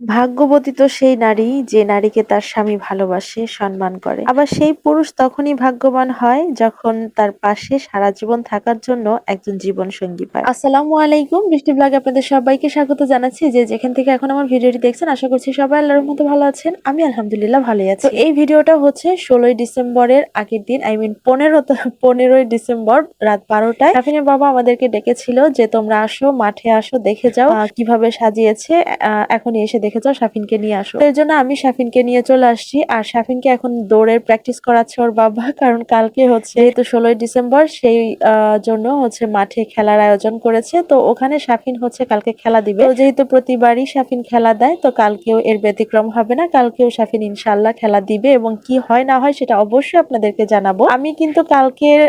ভাগ্যবতী তো সেই নারী যে নারীকে তার স্বামী ভালোবাসে সম্মান করে। আবার সেই পুরুষ তখনই ভাগ্যবান হয় যখন তার পাশে সারা জীবন থাকার জন্য একজন জীবন সঙ্গী পায়। আসসালামু আলাইকুম বৃষ্টি ব্লগে আপনাদের সবাইকে স্বাগত জানাচ্ছি যে যেখান থেকে এখন আমার ভিডিওটি দেখছেন আশা করছি সবাই আল্লাহর মতো ভালো আছেন। আমি আলহামদুলিল্লাহ ভালোই আছি। এই ভিডিওটা হচ্ছে ষোলোই ডিসেম্বরের আগের দিন আই মিন পনেরো পনেরোই ডিসেম্বর রাত বারোটায়। সাফিনের বাবা আমাদেরকে ডেকেছিল যে তোমরা আসো মাঠে আসো দেখে যাও কীভাবে সাজিয়েছে আহ, এখনই এসে দেখে যাও সাফিনকে নিয়ে আসো। এর জন্য আমি সাফিনকে নিয়ে চলে আসছি। আর সাফিনকে এখন দৌড়ের প্র্যাকটিস করাচ্ছে ওর বাবা, কারণ কালকে হচ্ছে যেহেতু ষোলোই ডিসেম্বর, সেই জন্য হচ্ছে মাঠে খেলার আয়োজন করেছে। তো ওখানে সাফিন হচ্ছে কালকে খেলা দিবে। তো যেহেতু প্রতিবারই সাফিন খেলা দেয়, তো কালকেও এর ব্যতিক্রম হবে না। কালকেও সাফিন ইনশাল্লাহ খেলা দিবে এবং কি হয় না হয় সেটা অবশ্যই আপনাদেরকে জানাব। আমি কিন্তু কালকের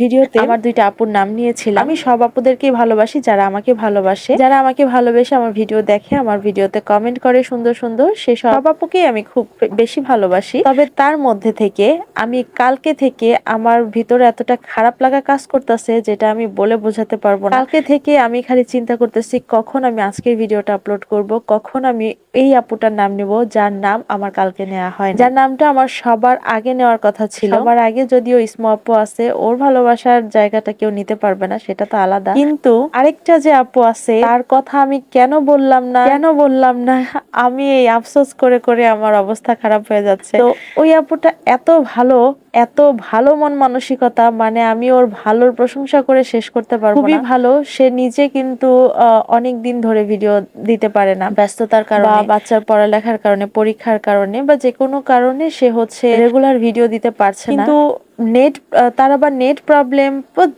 ভিডিওতে আমার দুইটা আপুর নাম নিয়েছিলাম। আমি সব আপুদেরকেই ভালোবাসি, যারা আমাকে ভালোবাসে। যারা আমাকে ভালোবেসে আমার ভিডিও দেখে, আমার ভিডিওতে কমেন্ট করে সুন্দর সুন্দর। সে সব আপুকেই আমি খুব বেশি ভালোবাসি। তবে তার মধ্যে থেকে আমি কালকে থেকে আমার ভিতরে এতটা খারাপ লাগা কাজ করতেছে যেটা আমি বলে বোঝাতে পারব না। কালকে থেকে আমি খালি চিন্তা করতেছি, কখন আমি আজকের ভিডিওটা আপলোড করব, কখন আমি এই আপুটার নাম নেব, যার নাম আমার কালকে নেওয়া হয় যার নামটা আমার সবার আগে নেওয়ার কথা ছিল। আমার আগে যদিও ইসমু আপু আছে, ওর ভালোবাসার জায়গাটা কেউ নিতে পারবে না, সেটা তো আলাদা। কিন্তু আরেকটা যে আপু আছে, তার কথা আমি কেন বললাম না? কেন বললাম না আমি এই আফসোস করে করে আমার অবস্থা খারাপ হয়ে যাচ্ছে। তো ওই আপুটা এত ভালো এত ভালো মন মানসিকতা মানে আমি ওর ভালোর প্রশংসা করে শেষ করতে পারব খুবই ভালো সে নিজে কিন্তু অনেক দিন ধরে ভিডিও দিতে পারে না। ব্যস্ততার কারণে বা বাচ্চার পড়ালেখার কারণে পরীক্ষার কারণে বা যে কোনো কারণে সে হচ্ছে রেগুলার ভিডিও দিতে পারছে না। কিন্তু নেট তার আবার নেট প্রবলেম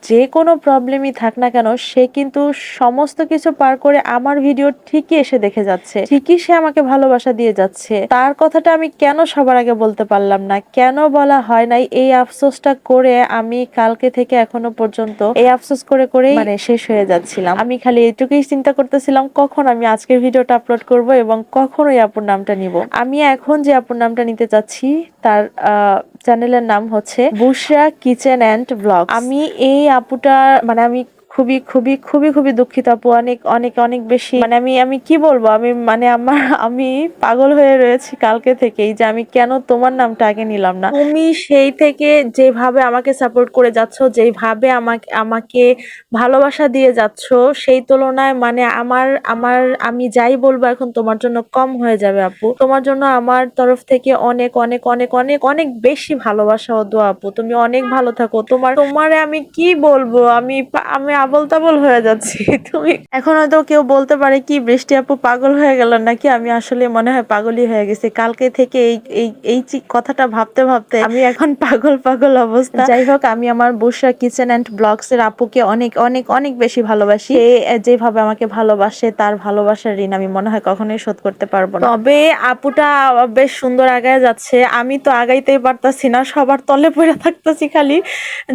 যে কোনো প্রবলেমই থাক না কেন, সে কিন্তু সমস্ত কিছু পার করে আমার ভিডিও ঠিকই এসে দেখে যাচ্ছে। ঠিকই সে আমাকে ভালোবাসা দিয়ে যাচ্ছে। তার কথাটা আমি কেন সবার আগে বলতে পারলাম না? কেন বলা হয় নাই এই আফসোসটা করে আমি কালকে থেকে এখনও পর্যন্ত এই আফসোস করে করেই মানে শেষ হয়ে যাচ্ছিলাম। আমি খালি এইটুকুই চিন্তা করতেছিলাম, কখন আমি আজকের ভিডিওটা আপলোড করব এবং কখন ওই আপুর নামটা নিব। আমি এখন যে আপুর নামটা নিতে চাচ্ছি তার চ্যানেলের নাম হচ্ছে বুশরা কিচেন অ্যান্ড ব্লগ আমি এই আপুটার মানে আমি খুবই খুবই খুবই খুবই দুঃখিত আপু। অনেক অনেক অনেক বেশি। মানে আমি আমি কি বলব? আমি মানে আমার, আমি পাগল হয়ে রয়েছি কালকে থেকেই যে আমি কেন তোমার নামটা আগে নিলাম না। তুমি সেই থেকে যেভাবে আমাকে সাপোর্ট করে যাচ্ছ, যেভাবে আমাকে আমাকে ভালোবাসা দিয়ে যাচ্ছ, সেই তুলনায় মানে আমার আমার, আমি যাই বলব এখন তোমার জন্য কম হয়ে যাবে আপু। তোমার জন্য আমার তরফ থেকে অনেক অনেক অনেক অনেক অনেক বেশি ভালোবাসা ও দোয়া আপু। তুমি অনেক ভালো থাকো। তোমার, তোমারে আমি কি বলব? আমি আমি আবল তাবল হয়ে যাচ্ছি। তুমি এখন হয়তো কেউ বলতে পারে কি বৃষ্টি আপু পাগল হয়ে গেল নাকি? আমি আসলে মনে হয় পাগলই হয়ে গেছি। কালকে থেকে এই এই এই কথাটা ভাবতে ভাবতে আমি এখন পাগল পাগল অবস্থা। যাই হোক আমি আমার বুসরা কিচেন অ্যান্ড ব্লগস এর আপুকে অনেক অনেক অনেক বেশি ভালোবাসি। যেভাবে আমাকে ভালোবাসে তার ভালোবাসার ঋণ আমি মনে হয় কখনোই শোধ করতে পারব না। তবে আপুটা বেশ সুন্দর আগায় যাচ্ছে। আমি তো আগাইতেই পারতাছি না সবার তলে পড়ে থাকতেছি খালি।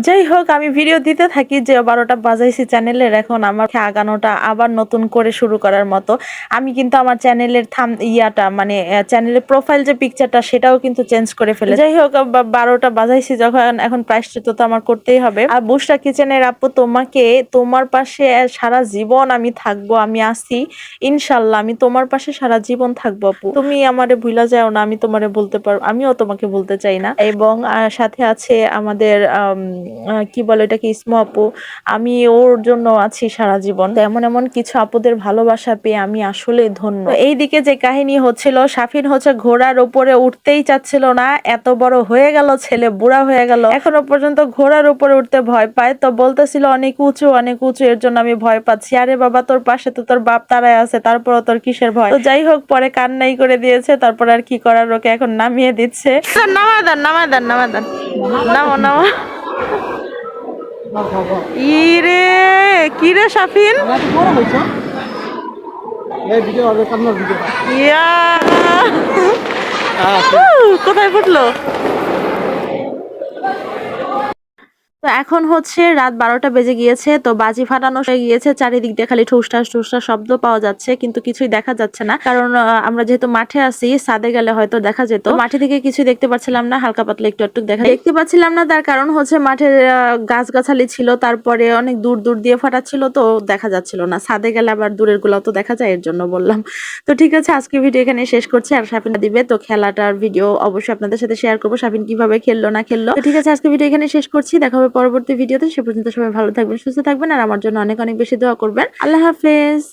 যাই হোক আমি ভিডিও দিতে থাকি যে বারোটা বাজাইছি চ্যানেলের এখন আমার আগানোটা আবার নতুন করে শুরু করার মতো। আমি কিন্তু আমার চ্যানেলের থাম, ইয়াটা মানে চ্যানেলের প্রোফাইল যে পিকচারটা সেটাও কিন্তু চেঞ্জ করে ফেলে যাই হোক বারোটা বাজাইছি যখন, এখন প্রায়শ্চিত তো আমার করতেই হবে। আর বুসরা কিচেনের আপু তোমাকে, তোমার পাশে সারা জীবন আমি থাকব, আমি আসি। ইনশাল্লাহ, আমি তোমার পাশে সারা জীবন থাকব আপু। তুমি আমারে ভুলা যাও না, আমি তোমারে বলতে পারব, আমিও তোমাকে বলতে চাই না। এবং সাথে আছে আমাদের কি বলে এটাকে ইসমু আপু। আমি ওর জন্য আছি সারা জীবন। এমন এমন কিছু আপুদের ভালোবাসা পেয়ে আমি আসলে ধন্য। এইদিকে যে কাহিনী হচ্ছিল, সাফিন হচ্ছে ঘোড়ার উপরে উঠতেই চাচ্ছিল না, এত বড় হয়ে গেল, ছেলে বুড়া হয়ে গেল। এখনও পর্যন্ত ঘোড়ার উপরে উঠতে ভয় পায়, তো বলতেছিল, অনেক উঁচু অনেক উঁচু, এর জন্য আমি ভয় পাচ্ছি। আরে বাবা, তোর পাশে তো তোর বাপ তারাই আছে তারপর তোর কিসের ভয়? তো যাই হোক, পরে কান্নাই করে দিয়েছে, তারপর আর কি করার, ওকে এখন নামিয়ে দিচ্ছে। নামা দেন নামা দেন নামা দেন নামো নামো। ইরে কি রে সাফিন কোথায় ফুটলো তো এখন হচ্ছে রাত বারোটা বেজে গিয়েছে, তো বাজি ফাটানো হয়ে গিয়েছে, চারিদিক দিয়ে খালি ঠুসঠাস ঠুসঠাস শব্দ পাওয়া যাচ্ছে, কিন্তু কিছুই দেখা যাচ্ছে না। কারণ আমরা যেহেতু মাঠে আছি সাদে গেলে হয়তো দেখা যেত। মাঠে থেকে কিছুই দেখতে পাচ্ছিলাম না, হালকা পাতলা একটু একটু দেখা দেখতে পাচ্ছিলাম না, তার কারণ হচ্ছে মাঠের গাছ গাছালি ছিল, তারপরে অনেক দূর দূর দিয়ে ফাটাচ্ছিল তো দেখা যাচ্ছিল না। ছাদে গেলে আবার দূরের গুলাও তো দেখা যায়, এর জন্য বললাম। তো ঠিক আছে আজকে ভিডিও এখানে শেষ করছি, আর সাফিনা দিবে, তো খেলাটার ভিডিও অবশ্যই আপনাদের সাথে শেয়ার করব সাফিন কীভাবে খেললো, না খেললো। ঠিক আছে আজকে ভিডিও এখানে শেষ করছি, দেখা হবে পরবর্তী ভিডিওতে সে পর্যন্ত সবাই ভালো থাকবেন, সুস্থ থাকবেন, আর আমার জন্য অনেক অনেক বেশি দোয়া করবেন। আল্লাহ হাফেজ।